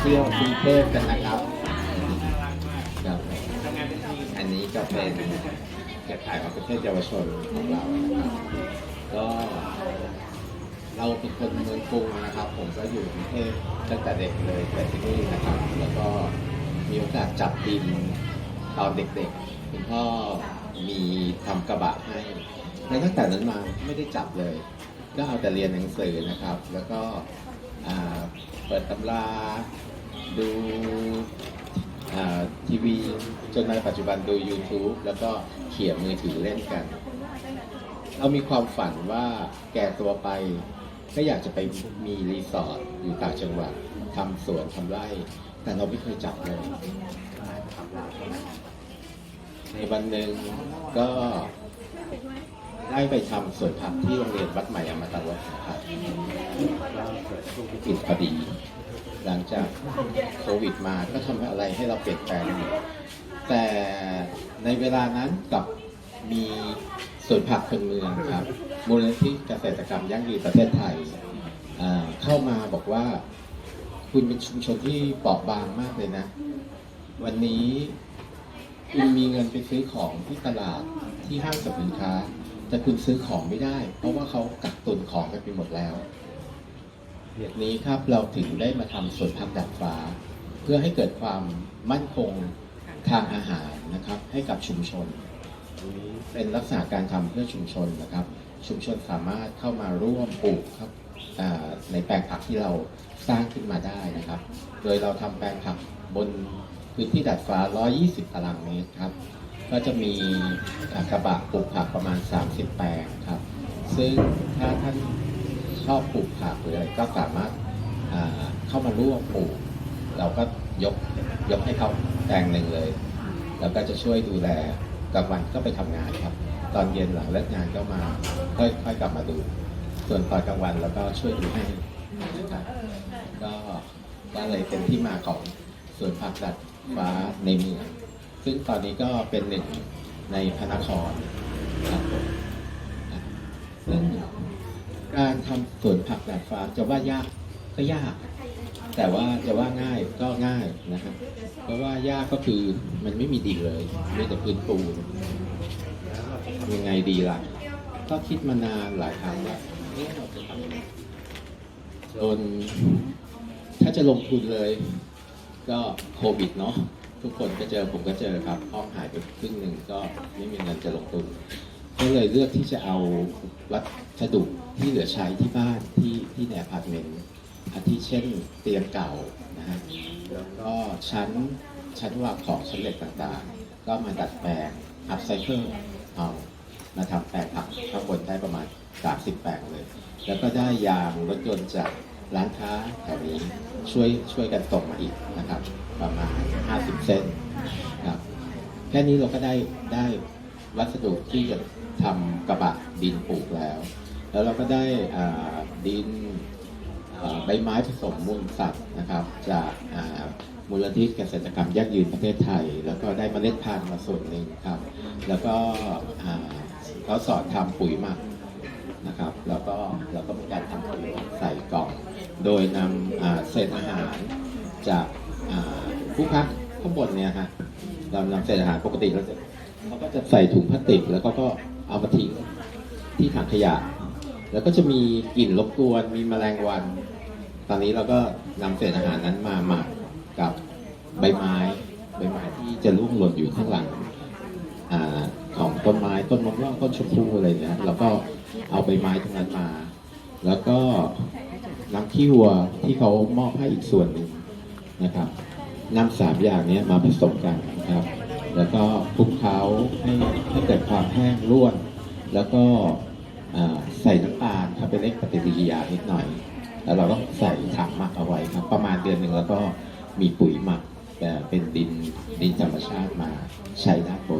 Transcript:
เที่ยวกรุงเทพกันนะครับครับอันนี้ก็เป็นแกถ่ายของประเทศเยาวชนของเรานะครับก็เราเป็นคนเมืองกรุงนะครับ ผมก็อยู่กรุงเทพตั้งแต่เด็กเลยแต่ที่นี่นะครับ แล้วก็มีโอกาสจับดินตอนเด็กๆคุณพ่อมีทำกระบะให้ในตั้งแต่นั้นมาไม่ได้จับเลย ก็เอาแต่เรียนหนังสือนะครับ แล้วก็เปิดตำรา ดูอ่าทีวีจนในปัจจุบันดู YouTube แล้วก็เขี่ยมือถือเล่นกัน เรามีความฝันว่าแก่ตัวไปก็อยากจะไปมีรีสอร์ทอยู่ต่างจังหวัดทำสวนทำไร่ แต่เราไม่เคยจับเลยในวันหนึ่งก็ได้ไปทำสวนผักที่โรงเรียนวัดใหม่อมตะวัดนะครับก็เกิดช่วงวิกฤตพอดี หลังจากโควิดมาก็ทำอะไรให้เราเปลี่ยนแปลงแต่ในเวลานั้นกับมีสวนผักคนเมืองครับ มูลนิธิเกษตรกรรมยั่งยืนประเทศไทยเข้ามาบอกว่า คุณเป็นชุมชนที่เปราะบางมากเลยนะ วันนี้คุณมีเงินไปซื้อของที่ตลาดที่ห้างสรรพสินค้า แต่คุณซื้อของไม่ได้ เพราะว่าเขากักตุนของกันไปหมดแล้ว เหตุนี้ครับเราถึงได้มาทำสวนผักดัดฟ้า เพื่อให้เกิดความมั่นคงทางอาหารนะครับ ให้กับชุมชน เป็นลักษณะการทำเพื่อชุมชนนะครับ ชุมชนสามารถเข้ามาร่วมปลูกครับในแปลงผักที่เราสร้างขึ้นมาได้นะครับ โดยเราทำแปลงผักบนพื้นที่ดัดฟ้า 120 ตารางเมตรครับ ก็จะมีกระบะปลูกผักประมาณ 30 แปลงครับ ซึ่งถ้าท่าน ชอบปลูกผักหรืออะไรก็สามารถเข้ามาร่วมปลูก เราก็ยกยกให้เขาแปลงหนึ่งเลย แล้วก็จะช่วยดูแลกลางวันก็ไปทำงานครับ ตอนเย็นหลังเลิกงานก็มาค่อยค่อยกลับมาดู ส่วนตอนกลางวันแล้วก็ช่วยดูให้นะครับก็ก็เลยเป็นที่มาของสวนผักดัดฟ้าในเมืองซึ่งตอนนี้ก็เป็นหนึ่งในพระนครครับผมนะซึ่งการ ทำสวนผักดัดฟ้าจะว่ายากก็ยาก แต่ว่าจะว่าง่ายก็ง่ายนะครับ เพราะว่ายากก็คือมันไม่มีดินเลยมีแต่พื้นปูนยังไงดีล่ะ ก็คิดมานานหลายครั้งแล้วจะทำยังไงจนถ้าจะลงทุนเลย ก็โควิดเนาะทุกคนก็เจอผมก็เจอครับห้องหายไปครึ่งหนึ่งก็ไม่มีเงินจะลงทุน ก็เลยเลือกที่จะเอาวัสดุที่เหลือใช้ที่บ้านที่ที่ในอพาร์ตเมนต์อาทิเช่นเตียงเก่านะฮะแล้วก็ชั้นชั้นวางของชั้นเหล็กต่างๆ ก็มาดัดแปลงอัพไซเคิลเอามาทำแปลงผักข้างบนได้ประมาณ 30 แปลงเลย แล้วก็ได้ยางรถยนต์จากร้านค้าแถวนี้ช่วยช่วยกันส่งมาอีกนะครับ ประมาณ 50เส้นครับแค่นี้เราก็ได้ได้ วัสดุที่จะทำกระบะดินปลูกแล้ว แล้วเราก็ได้ดินใบไม้ผสมมูลสัตว์นะครับ จากมูลนิธิเกษตรกรรมยั่งยืนประเทศไทย แล้วก็ได้เมล็ดพันธุ์มาส่วนหนึ่งครับ แล้วก็เขาสอนทำปุ๋ยหมักนะครับ แล้วก็เราก็มีการทำปุ๋ยหมักใส่กล่อง โดยนำเศษอาหารจากผู้พักข้างบนเนี่ยฮะเรานำเศษอาหารปกติเราจะ เขาก็จะใส่ถุงพลาสติก แล้วก็ก็เอามาทิ้งที่ถังขยะ แล้วก็จะมีกลิ่นรบกวนมีแมลงวัน ตอนนี้เราก็นำเศษอาหารนั้นมาหมักกับใบไม้ใบไม้ที่จะร่วงหล่นอยู่ข้างหลังอาของต้นไม้ต้นมะม่วงต้นชมพู่อะไรเนี่ยแล้วก็เอาใบไม้ตรงนั้นมา แล้วก็น้ำขี้วัวที่เขามอบให้อีกส่วนหนึ่งนะครับนำสามอย่างเนี้ยมาผสมกันนะครับ แล้วก็คลุกเคล้าให้ให้เกิดความแห้งร่วน แล้วก็ใส่น้ำตาลครับเป็นเล็กปฏิกิริยานิดหน่อย แล้วเราก็ใส่ถังหมักเอาไว้ครับ ประมาณเดือนหนึ่งแล้วก็มีปุ๋ยหมักแต่เป็นดินดินธรรมชาติมาใช้ด้านบน